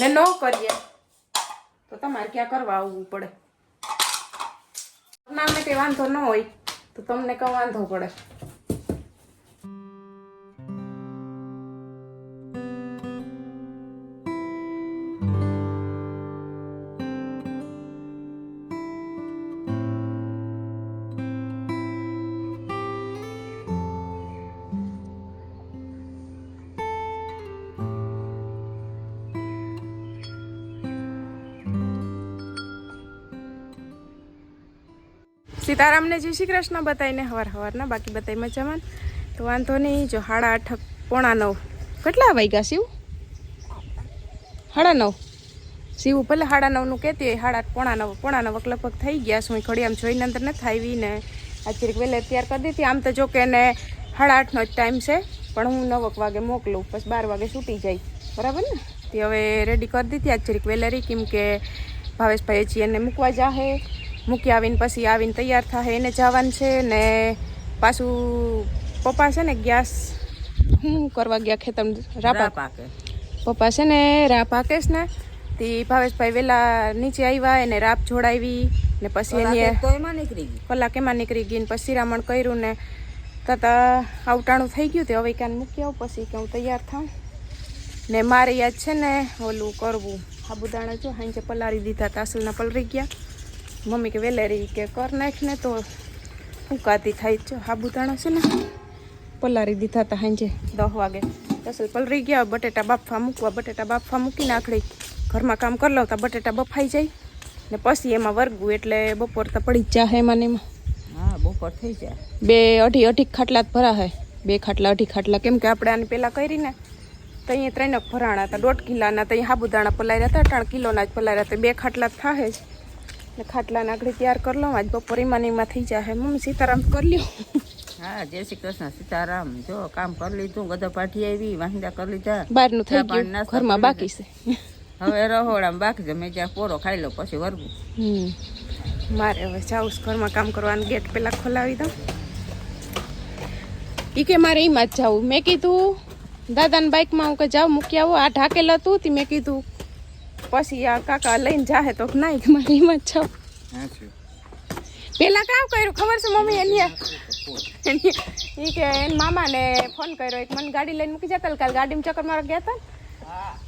ને ન કરીએ તો તમારે ક્યાં કરવા આવવું પડે નામને કંઈ વાંધો ન હોય તો તમને કંઈ વાંધો પડે સીતારામને જય શ્રી કૃષ્ણ બતાવીને હવાર હવારના, બાકી બતાવી મજામાં. તો વાંધો નહીં, જો સાડા આઠ, પોણા નવ. કેટલા વાગ્યા શિવ? સાડા નવ. શિવ ભલે સાડા નવનું કહેતી હોય, સાડા પોણા નવ પોણા નવ લગભગ થઈ ગયા શું ઘડી આમ જોઈને અંદર નથી આવી ને ચીરીક વહેલે તૈયાર કરી દીધી. આમ તો જો કે એને સાડા આઠનો જ ટાઈમ છે, પણ હું નવક વાગે મોકલું, પછી બાર વાગે છૂટી જાય. બરાબર ને? તે હવે રેડી કરી દીધી. આ ચીરીક વહેલેરી કેમ કે ભાવેશભાઈ હજી એને મૂકવા જાહે. મૂકી આવીને પછી આવીને તૈયાર થાય એને જવાનું છે ને પાછું પપ્પા છે ને ગેસ હું કરવા ગયા ખેતર રાપા? પાકે. પપ્પા છે ને રા પાકેશ ને તે ભાવેશભાઈ વેલા નીચે આવ્યા એને રાપ જોડાવી ને પછી એની તો નીકળી ગઈ. કલાક એમાં નીકળી ગઈ ને પછી શિરામણ કર્યું ને તતા આવટાણું થઈ ગયું તે હવે ક્યાં મૂકી આવું પછી કે હું તૈયાર થાઉં. ને મારે યાદ છે ને ઓલું કરવું સાબુદાણા જો હાંજે પલારી દીધા તાસલના પલરી ગયા. મમ્મી કે વેલેરી કે કર નાખને તો ઉકાતી થાય છે. સાબુદાણા છે ને પલારી દીધા હતા સાંજે દસ વાગે. અસલ પલરી ગયા બટેટા બાફા મૂકવા બટેટા બાફા મૂકી નાખડી ઘરમાં કામ કરી લઉં તો બટેટા બફાઈ જાય. ને પછી એમાં વર્ગવું એટલે બપોર તો પડી જ જાય એમાં ને એમાં. હા બપોર થઈ જાય. બે અઢી અઢી ખાટલા જ ભરા હે. બે ખાટલા અઢી ખાટલા. કેમ કે આપણે આને પહેલાં કરીને તો અહીંયા ત્રણેક ભરાણા હતા. દોઢ કિલાના તો અહીંયા સાબુદાણા પલાર્યા હતા ત્રણ કિલોના જ પલાર્યા હતા. બે ખાટલા જ થાહે જ. ખાટલા નાખડી તૈયાર કરી લઉં. આજ બપોરે એમાં થઈ જાય મમ્મી સીતારામ કરી લ્યો. હા જય શ્રી કૃષ્ણ સીતારામ. જો કામ કરી લીધું ગધા પાઠી આવી વાંદા કરી લીધા. બહારનું થઈ ગયું. ઘરમાં બાકી છે. હવે રહોડામાં બાકી છે. મેં જ્યાં પોરો ખાઈ લો પછી વરવું. મારે હવે જાઉં ઘરમાં કામ કરવાનું. ગેટ પહેલાં ખોલાવી દઉં. ઈ કે મારે એમાં જ જાવું. મેં કીધું દાદાની બાઇકમાં હું કે જાઉં મૂકી આવો. આ ઢાકેલ હતું તે. મેં કીધું પછી આ કાકા લઈને જાહે તો નાઈ મારી એમાં જ જાઉં. પેલા કામ કર્યું ખબર છે મમ્મી એની? એ કે એન મામાને ફોન કર્યો. એક મને ગાડી લઈને મૂકી જતા કાલ ગાડીમાં ચક્કર મારા ગયા હતા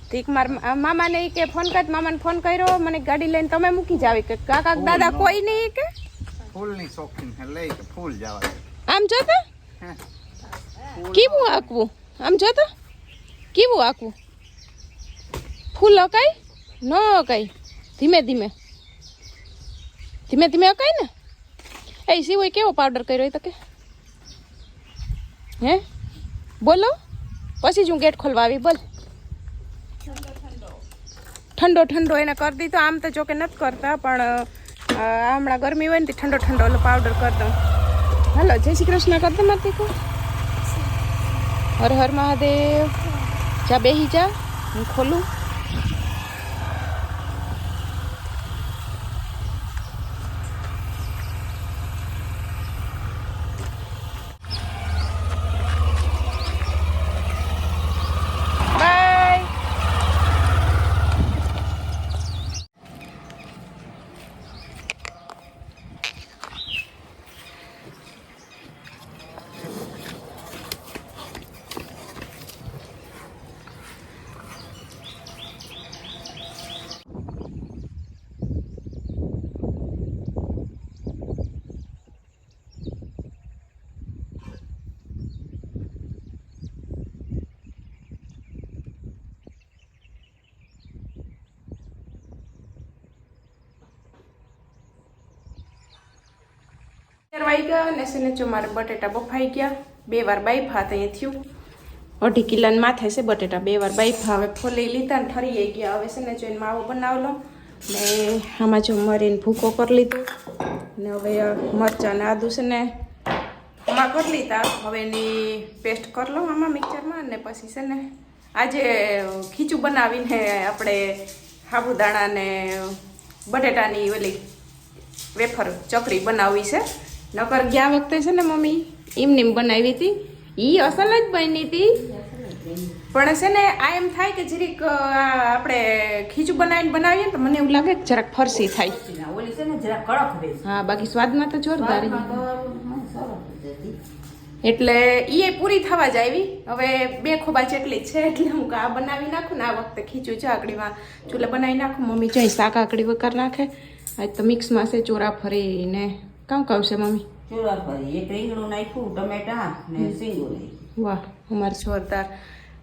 ઠીક માર મામાને એ કે ફોન કર મામાને ફોન કર્યો મને ગાડી લઈને તમે મૂકી જાવી. કે કાકા દાદા કોઈ નહીં કે. ફૂલની શોખીન લઈ કે ફૂલ જવા આમ જોતો કેવું આકવું? આમ જોતો કેવું આકવું? ફૂલ અકાય ન અકાય ધીમે ધીમે. ધીમે ધીમે અકાય ને? એ સિવાય કેવો પાવડર કર્યો એ તો કે. હે? બોલો. પછી જ હું ગેટ ખોલવા આવી, બોલ. ઠંડો ઠંડો એને કરી દીધો. આમ તો જોકે નથી કરતા, પણ હમણાં ગરમી હોય ને તે ઠંડો ઠંડો ઓલો પાવડર કરી હાલો, જય શ્રી કૃષ્ણ. કરતો માતી કો હર હર મહાદેવ. જા બેહી જા. હું ખોલું. વાઈ ગયા અને છે જો મારે બટેટા બફાઈ ગયા. બે વાર બાઈફા ત્યાં થયું. અઢી કિલોના માથે છે બટેટા. બે વાર બાઈફા હવે ફોલી લીધા ને ઠરી ગયા. હવે છે ને જોઈને માવો બનાવલો ને આમાં જો મરીને ભૂકો કરી લીધો. ને હવે મરચાં ને આદુ છે ને આમાં કરી લીધા. હવે એની પેસ્ટ કરી લો આમાં મિક્સરમાં ને પછી છે ને આજે ખીચું બનાવીને આપણે સાબુદાણા ને બટેટાની ઓલી વેફર ચકરી બનાવી છે. નકર ગયા વખતે છે ને મમ્મી એમને એમ બનાવી હતી. ઈ અસલ જ બની હતી. પણ છે ને આ એમ થાય કે જરીક આ આપણે ખીચું બનાવીને બનાવીએ તો મને એવું લાગે કે જરાક ફરસી થાય. ઓલી છે ને જરાક કડક હા બાકી સ્વાદમાં તો જોરદાર. એટલે એ પૂરી થવા જ આવી. હવે બે ખોબા જેટલી છે એટલે હું આ બનાવી નાખું ને આ વખતે ખીચું ચાકડીમાં ચૂલે બનાવી નાખું. મમ્મી જઈ શાક આકડી વગર નાખે. આજ તો મિક્સમાં છે ચોરા ફરીને. કામ છે મમ્મી? ચોળા ફરી એક રીંગણું નાખ્યું ટમેટા ને સિંગું નાખ્યું. વાહ અમારે જોરદાર.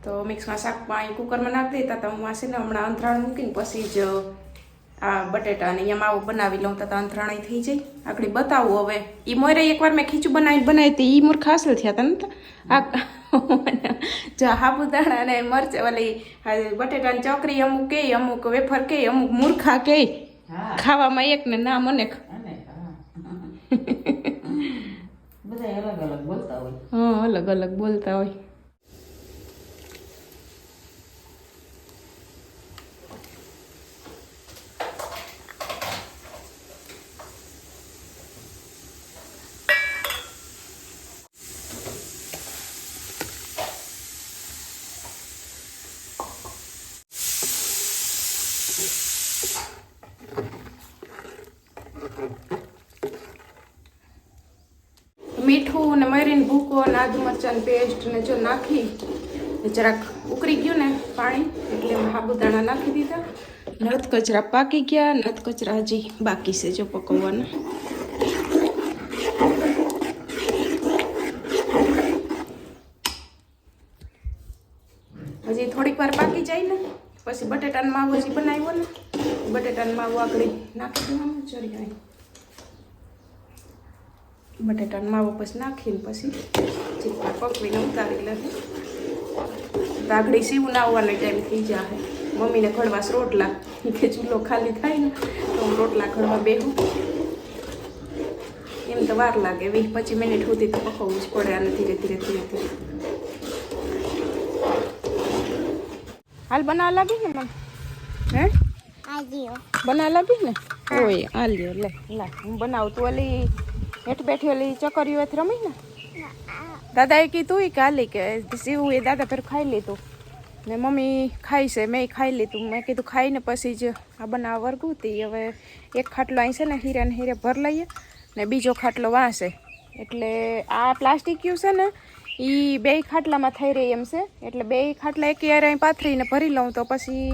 તો મિક્સમાં શાક પાણી કુકરમાં નાખી દેતા તો હું આ છે ને હમણાં અંતરાણ મૂકીને પછી જ આ બટેટા ને અહીંયા માવો બનાવી લઉં તો અંતરાણી થઈ જાય. આખડી બતાવું હવે. એ મોરે એકવાર મેં ખીચું બનાવી બનાવી હતી. એ મોર ખાસલ થયા હતા ને આ જો હાબુદાણા ને મરચ ઓલી બટેટાની ચોકરી અમુક કે અમુક વેફર કે અમુક મૂર્ખા કે. ખાવામાં એક ને ના મને અને બધા અલગ અલગ બોલતા હોય. હા અલગ અલગ બોલતા હોય મીઠું ને મરીને મરચાં પેસ્ટને જો નાખી જરાક ઉકળી ગયું ને પાણી, એટલે સાબુદાણા નાખી દીધા. નથ કચરા પાકી ગયા, નથ કચરા હજી બાકી છે જો પકવવાના. હજી થોડીક વાર પાકી જાય ને, પછી બટેટાનો માવો હજી બનાવ્યો ને, બટેટાનો માવો આગળ નાખી દેવાનું જાય. બટેટાનો માવો પછી નાખીને પછી ચીપા પકવીને ઉતારી લે આગળી સીવું નાવવાનો ટાઈમ થઈ જાય મમ્મીને ઘડવાસ રોટલા. કે ચૂલો ખાલી થાય ને તો હું રોટલા ઘડવા બેહું. એમ તો વાર લાગે. વીસ પચીસ મિનિટ સુધી તો પકવવું જ પડે અને ધીરે ધીરે ધીરે ધીરે. હાલ બનાવવા લાગી ને મમ હે? બનાવવા લાગી ને? ઓય આ લ્યો લે લા હું બનાવું તું ઓલી હેઠ બેઠી ઓલી ચકરીઓ હાથ રમી ને? દાદાએ કીધું કે હાલી કે સીવું એ દાદા ફેર ખાઈ લીધું. ને મમ્મી ખાઈ છે મેં ખાઈ લીધું. મેં કીધું ખાઈને પછી જ આ બનાવ વર્ગું હતી હવે એક ખાટલો અહીં છે ને હીરે ને હીરે ભર લઈએ ને બીજો ખાટલો વાંસે એટલે આ પ્લાસ્ટિક યુ છે ને એ બે ખાટલામાં થઈ રહી એમ છે. એટલે બે ખાટલા એક યાર અહીં પાથરીને ભરી લઉં તો પછી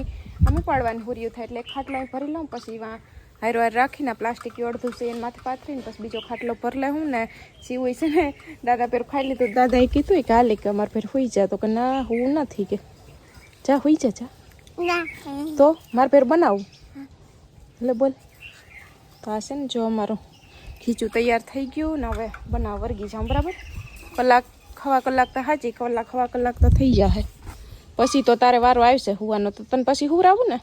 આમ ઉપાડવાની હુરિયું થાય. એટલે એક ખાટલા ભરી લઉં પછી વા હારો હાર રાખીને પ્લાસ્ટિક અડધું છે એને માથે પાથરીને પછી બીજો ખાટલો ભર લે હું ને સીવું છે ને દાદા પેર ખાઈ લીધું. દાદાએ કીધું કે હાલે કે અમારે પેર હોઈ જા. તો કે ના હું નથી કે. જા હોઈ જા જા. તો મારે પેર બનાવું. એટલે બોલ. તો આ છે ને જો અમારું ખીચું તૈયાર થઈ ગયું ને હવે બનાવ વર્ગી જાઉં બરાબર? કલાક ખવા કલાક તો હાજી કલાક ખવા કલાક તો થઈ જશે પછી તો તારે વારો આવશે હુવાનો. તો તને પછી હુરાવું ને?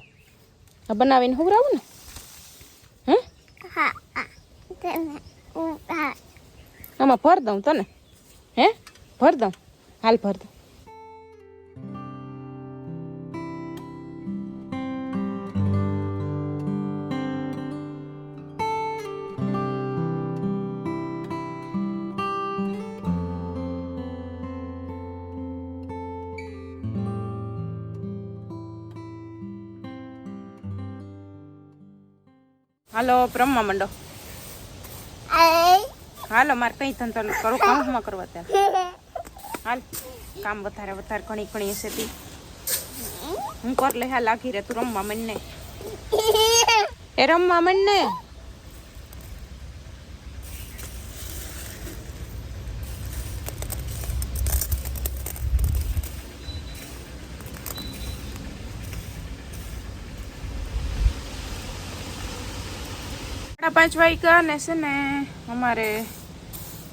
આ બનાવીને હુરાવું ને? આમાં ભર દઉં તને. હે? ભર દઉં. હાલ ભર દઉં. હાલો બ્રહ્મા મંડો. હાલો, મારે કઈ ધંધો નથી કામ કામમાં કરવા ત્યાં? હાલ, કામ વધારે વધારે ઘણી ઘણી હશે તી. હું કર લે, હા, લાગી રે તું રમવા મને એ રમવા મને પાંચ વાગ્યા ને છે ને, અમારે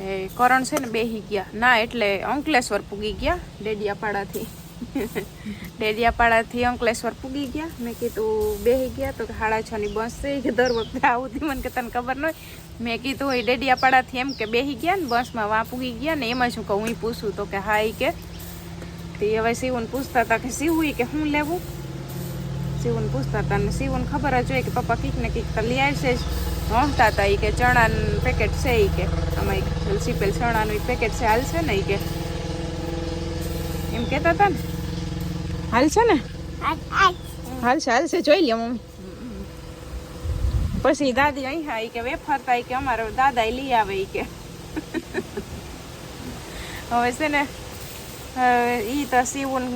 એ કરણ છે ને બેહી ગયા. ના, એટલે અંકલેશ્વર પૂગી ગયા ડેડિયાપાડાથી. ડેડિયાપાડાથી અંકલેશ્વર પૂગી ગયા. મેં કીધું, બેહી ગયા તો સાડા છ ની બસ છે કે દર વખતે આવું હતી, મને કે તને ખબર ન હોય. મેં કીધું, એ ડેડિયાપાડાથી એમ કે બેહી ગયા ને બસમાં, વાં પૂગી ગયા ને એમાં શું કહું, હું પૂછું. તો કે, હા એ કે. તે હવે શિવને પૂછતા હતા કે, શિવ કે હું લેવું? શિવને પૂછતા હતા ને શિવને ખબર જ હોય કે પપ્પા કીક ને કીક તો લઈ આવશે જ. હોંકતા હતા એ કે ચણાનું પેકેટ છે એ કે. આમાં તુલસી સીપેલ ચણાનું પેકેટ છે. હાલ છે ને એ કે? એમ કહેતા હતા ને? હાલ છે ને? હાલ છે હાલ છે. જોઈ લે મમ્મી. પછી દાદી અહીં હા કે વેફર થાય કે અમારો દાદા એ લઈ આવે એ કે. હવે છે ને એ તો સીવું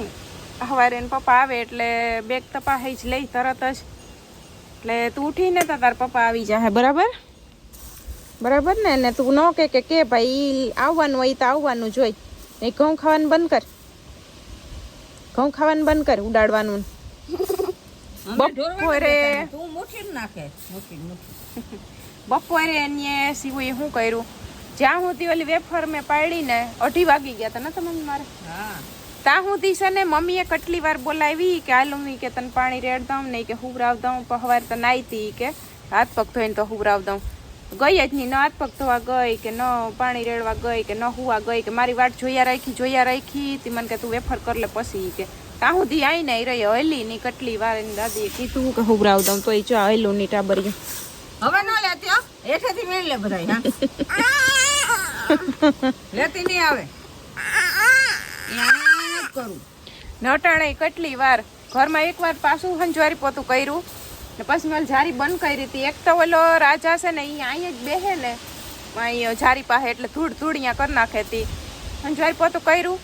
એન પપ્પા આવે એટલે બેગ તપાહી જ લઈ તરત જ. એટલે તું ઉઠીને તો તાર પપ્પા આવી જાય બરાબર? બરાબર ને? ને તું ન કે કે કે ભાઈ આવવાનું હોય તો આવવાનું જોઈ એ ઘઉં ખાવાનું બંધ કર. ઘઉં ખાવાનું બંધ કર ઉડાડવાનું. બપોરે- ને બપોરે એને સીવું શું કર્યું? જ્યાં સુધી ઓલી વેફર મેં પાડી ને અઢી વાગી ગયા હતા નતા મમ્મી મારે? હા. ત્યાં સુધી છે ને મમ્મીએ કેટલી વાર બોલાવી કે હાલ મમ્મી કે તને પાણી રેડ દઉં નહીં કે હુવરાવ દઉં પહવાર હવારે તો નાઈતી કે. હાથ પગ ધોઈને તો હુવરાવ દઉં. ગઈ જ નહીં ન હાથ પગ ધોવા ગઈ કે ન પાણી રેડવા ગઈ કે ન હુવા ગઈ કે મારી વાટ જોયા રાખી જોયા રાખી તી મને કે તું વેફર કર લે પછી કે ત્યાં સુધી આઈ નહીં રહી હલી ની કેટલી વાર એની દાદીએ કીધું કે હુવરાવ દઉં તો એ જો હલું ની ટાબરી હવે ન લેતી એઠેથી મેળ લે બધા લેતી નહીં આવે. કરું. નટાણે કેટલી વાર. ઘરમાં એક વાર પાછું હંજવારી પોતું કર્યું. ને પછી મેં જારી બંધ કરી હતી. એક તો ઓલો રાજા છે ને એ અહીંયા જ બેહે ને અહીંયા જારી પાસે એટલે ધૂળ ધૂળ અહીંયા કરી નાખે હતી હંજવારી પોતું કર્યું.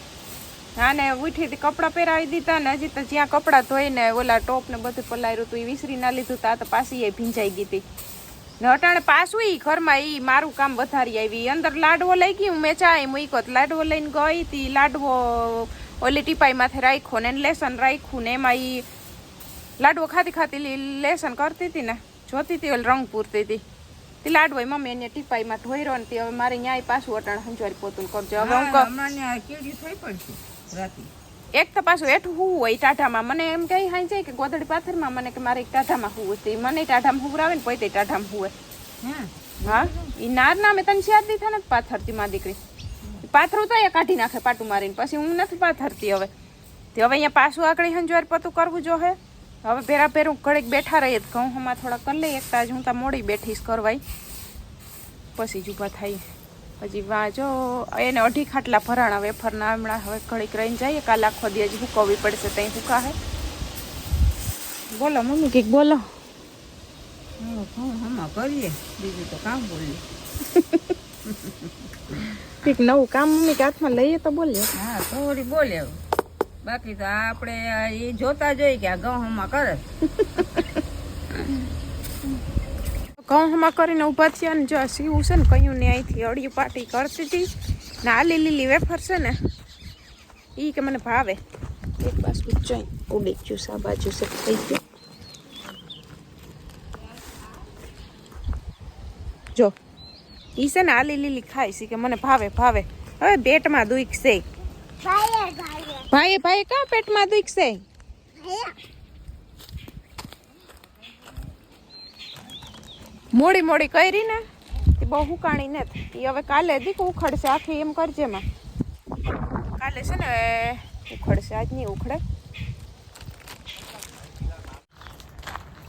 હા ને ઉઠી હતી કપડાં પહેરાવી દીધા ને હજી તો જ્યાં કપડાં ધોઈને ઓલા ટોપ ને બધું પલાર્યું હતું એ વિસરી ના લીધું તા, તો પાછી એ ભીંજાઈ ગઈ હતી ને અટાણે પાછું ઈ ઘરમાં ઈ મારું કામ વધારી આવી. અંદર લાડવો લઈ ગઈ હું મેં ચા મૂક્યો લાડવો લઈને ગઈ તી. લાડવો ઓલી ટીપાઈ માથે રાખ્યો ને લેસન રાખ્યું ને, એમાં ઈ લાડવો ખાતી ખાતી લેસન કરતી હતી ને જોતી હતી ઓલી રંગ પૂરતી હતી. તે લાડવો હોય મમ્મી એને ટીપાઈમાં ધોઈરો ને તે હવે મારે ન્યાય પાછું અટાણ હંજવારી પોતું કરજો. હવે હું હા, કહું એક તો પાછું એઠું હું હોય ટાઢામાં. મને એમ કઈ હાઈ જાય કે ગોદડી પાથરમાં મને કે મારે ટાઢામાં હું હતી મને ટાઢામાં હુવરાવે ને પોતે ટાઢામાં હુવે. હા. હા? ઈ નાર ના મેં તને શિયાદ દીધા ને પાથરતી માં દીકરી? પાથરું તો એ કાઢી નાખે પાટું મારીને. પછી હું નથી પાથરતી હવે. તે હવે અહીંયા પાછું આકડી હંજવાર પતું કરવું જો હે. હવે પહેરા પહેરું ઘડીક બેઠા રહીએ તો ઘઉં હમણાં થોડા કરી લઈએ. એક તાજ હું તા મોડી બેઠીશ કરવાય. પછી જ ઊભા થાય. પછી વાંચો એને અઢી ખાટલા ભરાણા વેફરના હમણાં હવે ઘડીક રહીને જઈએ. કાલ આખો દિવસ ભૂકવવી પડશે ત્યાં ભૂકા હે બોલો મમ્મી કંઈક બોલો. હમણાં કરીએ. બીજું તો કામ બોલીએ. કંઈક નવું કામ મમ્મી કે હાથમાં લઈએ તો બોલીએ. હા થોડી બોલે હવે. બાકી તો આપણે એ જોતા જોઈએ કે આ ગહમાં કરે. ઘઉં હમા કરીને ઊભા થયા ને જો સીવું છે ને કયું ને અહીંથી અડિયું પાટી કરતી હતી ને આ લીલી લીલી વેફર છે ને એ કે મને ભાવે. એક બાજુ જોઈ ઉડી ગયું છે આ બાજુ છે થઈ ગયું. જો ઈ છે ને આલી લીલી ખાય છે કે મને ભાવે ભાવે. હવે પેટમાં દુખશે. ભાઈ ભાઈ કા પેટમાં દુખશે? મોડી મોડી કરી ને એ બહુ હુકાણી ને એ હવે કાલે દીક ઉખડશે આખી એમ કરજે માં કાલે છે ને ઉખડશે આજ નહીં ઉખડે.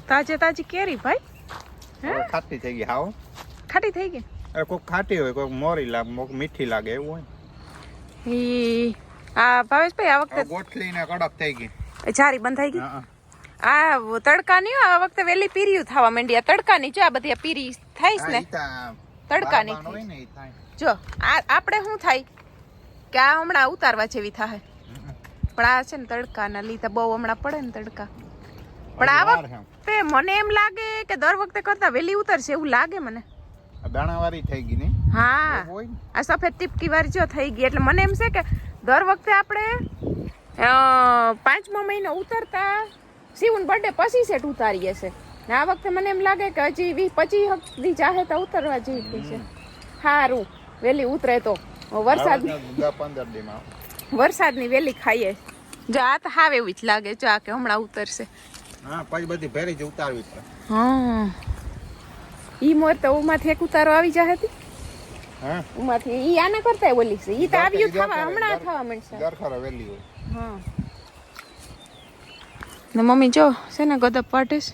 તાજે તાજી કેરી ભાઈ? હે? ખાટી થઈ ગઈ હાવ. ખાટી થઈ ગઈ? કોઈક ખાટી હોય કોઈક મોરી લાગે કોઈક મીઠી લાગે એવું હોય ઈ આ ભાવેશભાઈ આ વખતે ગોઠલી ને કડક થઈ ગઈ. જારી બંધાઈ ગઈ? આ તડકાની હો, આ વખતે વેલી પીરીયું થવા માંડી. આ તડકાની જો આ બધી પીરી થાય ને. તડકાની જો આ આપણે શું થાય કે આ હમણાં ઉતારવા જેવી થાય પણ આ છે ને તડકાના લીધે બહુ હમણાં પડે ને તડકા. પણ આ. વખતે મને એમ લાગે કે દર વખતે કરતા વેલી ઉતરશે એવું લાગે મને. દાણાવાળી થઈ ગઈ ને હા. આ સફેદ ટીપકી વાર જો થઈ ગઈ. એટલે મને એમ છે કે દર વખતે આપણે પાંચમો મહિનો ઉતરતા શિવન બર્થડે પછી સેટ ઉતારીએ છે. ને આ વખતે મને એમ લાગે કે હજી વીસ પચીસ સુધી જાહે તો ઉતરવા જેવી છે. સારું વેલી ઉતરે તો. વરસાદ વરસાદની વેલી ખાઈએ. જો આ તો હાવ એવું જ લાગે જો આ કે હમણાં ઉતરશે. હા પછી બધી ભેરી જ ઉતારવી પડે હા. ઈ મોર તો ઉમાંથી એક ઉતારો આવી જાય હતી હા? ઉમાંથી ઈ આના કરતા બોલી છે. ઈ તો આવ્યું થવા હમણાં થવા મળશે. દરખરો વેલી હોય. હા. ને મમ્મી જો છે ને ગદપ પાટીશ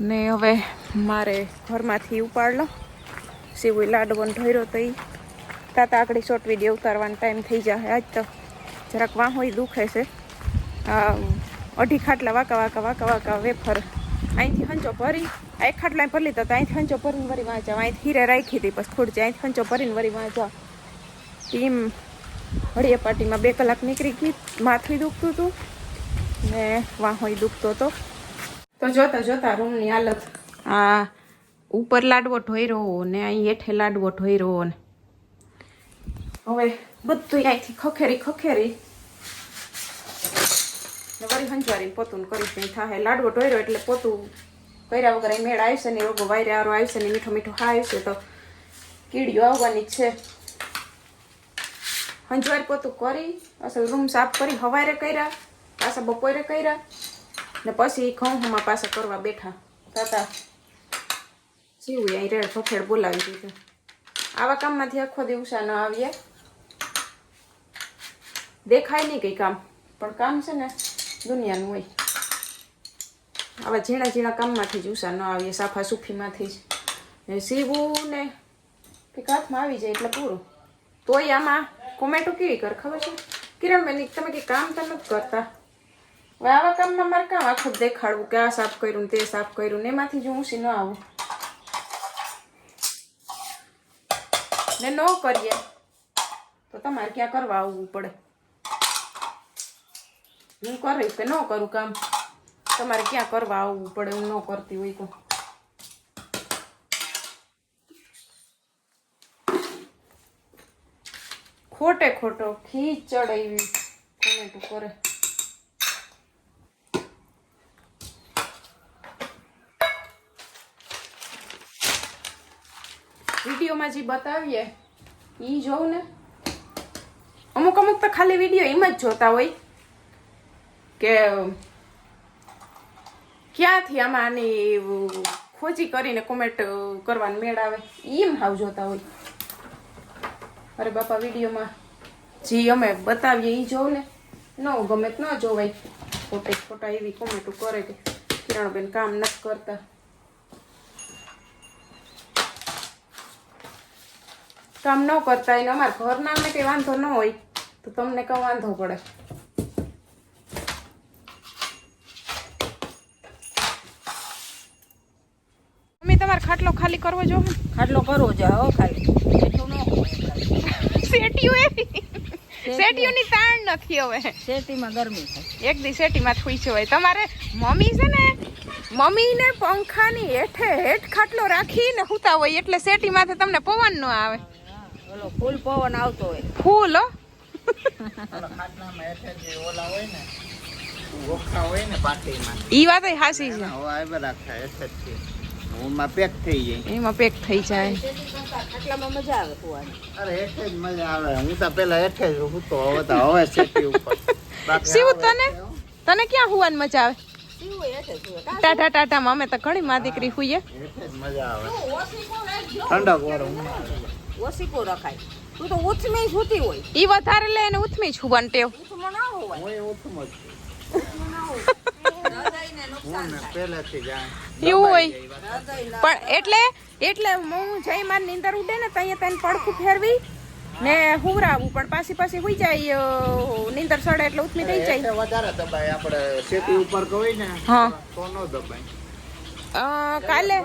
ને હવે મારે ઘરમાંથી ઉપાડ લો લાડવન લાડવાનો ઢોર્યો તો ઈ. તાતા આકડી શોર્ટ વીડિયો ઉતારવાનો ટાઈમ થઈ જાય આજ તો જરાક વાહોય દુખે છે. આ અઢી ખાટલા વાકા વાકા વાકા વાકા વેફર અહીંથી હંચો ભરી એક ખાટલા ભરી લીધો તો અહીંથી હંચો ભરીને વરી વાંચા. અહીંથી હીરે રાખી હતી, પછી થોડી અહીંથી હંચો ભરીને વળી વાંચા. ટીમ હળિયા પાર્ટીમાં બે કલાક નીકળી ગઈ, માથું દુખતું હતું ને વાહોય દુખતો હતો. તો જોતા જોતા રૂમની હાલત આ ઉપર લાડવો ઢોયરો ને અહીં હેઠે લાડવો ઢોયરો ને. હવે બધું અહીંથી ખખેરી ખખેરી વળી હંજવારી પોતું કરીશ નહીં થાય લાડવો ઢોયરો એટલે પોતું કર્યા વગર અહીં મેળ આવશે ને રોગો વાયરે આરો આવશે ને મીઠો મીઠો આવશે તો કીડીઓ આવવાની છે. હંજવાર પોતું કરી, અસલ રૂમ સાફ કરી, હવારે કર્યા, પાછા બપોરે કર્યા ને પછી ઘઉં હમા પાછા કરવા બેઠા. તાતા જીવું અહીં રેડ ફફેડ બોલાવી દીધું. આવા કામમાંથી આખો દિવસા ન આવીએ. દેખાય નહીં કંઈ કામ. પણ કામ છે ને દુનિયાનું હોય. આવા ઝીણા ઝીણા કામમાંથી જ ઉષા ન આવીએ, સાફા સુફીમાંથી જ. સીવું ને કે હાથમાં આવી જાય એટલે પૂરું. તોય આમાં કોમેટો કેવી કર ખબર છે? કિરણબેન તમે કે કામ તો નથી કરતા. હવે આવા કામમાં મારે કામ આખું દેખાડવું કે આ સાફ કર્યું તે સાફ કર્યું ને એમાંથી જો ઊંસી ન આવું. ને ન કરીએ તો તમારે ક્યાં કરવા આવવું પડે? હું કરીશ કે ન કરું કામ? તમારે ક્યાં કરવા આવવું પડે, હું ન કરતી હોય તો. ખોટે ખોટો ખીચ ચડાવી કોમેન્ટ કરે. વિડીયોમાં જે બતાવીએ એ જોઉં ને? અમુક અમુક તો ખાલી વીડિયો એમ જ જોતા હોય. કે ક્યાંથી આમાં આની ખોજી કરીને કોમેન્ટ કરવાનું મેળ આવે? એમ હાવ જોતા હોય. અરે બાપા, વિડીયોમાં જે અમે બતાવીએ એ જોઉં ને? ન ગમે ન જોવાય. ખોટે ખોટા એવી કોમેન્ટો કરે કે કિરણબેન કામ નથી કરતા. કામ ન કરતા એને અમારા ઘરના અમને કંઈ વાંધો ન હોય. તો તમને કંઈ વાંધો પડે મમ્મી તમારે ખાટલો ખાલી કરવો જો ખાટલો કરવો જો હો ખાલી. ન સેટીઓ એવી સેટીઓની તાણ નથી હવે. સેટીમાં ગરમી થાય. એક દી સેટીમાં થઈ છે હોય તમારે મમ્મી છે ને મમ્મીને પંખાની હેઠે હેઠ ખાટલો રાખીને સૂતા હોય એટલે સેટીમાંથી તમને પવન ન આવે. ઓલો ફૂલ પવન આવતો હોય. ફૂલ હો. ખાટલામાં હેઠે જે ઓલા હોય ને ગોખા હોય ને પાટીમાં. ઈ વાત હાસી છે. જ રૂમમાં પેક થઈ જાય. એમાં પેક થઈ જાય. ખાટલામાં મજા આવે સુવાની અરે એટલે જ મજા આવે. હું તો પેલા એટલે જ હતો હવે તો હવે સેટી ઉપર. શિવ તને? તને ક્યાં હુવાની મજા આવે? કાં? ટાટા ટાટામાં અમે તો ઘણી માં દીકરી હુઈએ. મજા આવે. ઓશીકો રાખજો. ઠંડક વાળો ઉનાળો. રખાય? તું તો ઉથમી સુતી હોય. ઈ વધારે લે અને ઉથમી જ હુવાની ટેવ. ઉથમો ના હોય હું ઉથમો જ છું. હૃદયને નુકસાન હું ને પહેલેથી જ આ એવું હોય. પણ એટલે એટલે હું જય માર નીંદર ઉડે ને ત્યાં તને પડખું ફેરવી ને હુવરાવું. પણ પાછી પાછી હુઈ જાય નીંદર સડે એટલે ઉતમી થઈ જાય. વધારે દબાય. આપણે સેતી ઉપર કોઈ ને હા. તો નો દબાય. કાલે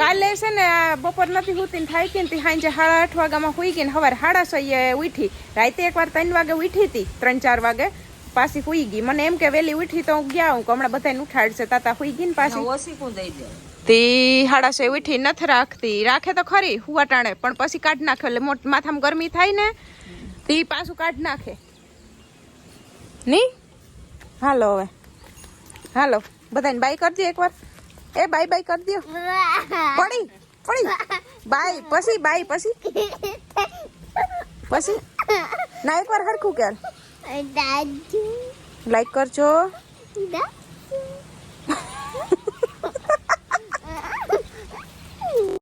કાલે છે ને બપોર નથી હોતી ને થાય કે સાંજે સાડા આઠ વાગ્યામાં હુઈ ગઈ ને સવારે સાડા છઈએ ઉઠી રાતે એકવાર ત્રણ વાગે ઉઠી હતી ત્રણ ચાર વાગે. પાછી હુઈ ગઈ. મને એમ કે વેલી ઉઠી તો હું ગયા હું હમણાં બધાને ઉઠાડશે. તાતા હુઈ ગઈ ને પાછી. ઓશીકું દઈ દે તે સાડા ઉઠી નથી રાખતી. રાખે તો ખરી હુવા ટાણે. પણ પછી કાઢ નાખે એટલે મોટ માથામાં ગરમી થાય ને તી પાછું કાઢ નાખે. નહીં હાલો હવે. હાલો. બધાને બાય કરી દો એકવાર. એ બાય બાય કરી દો. પડી પડી. બાય પછી બાય પછી. પછી. ના એકવાર હરખું કે લાઈક કરજો.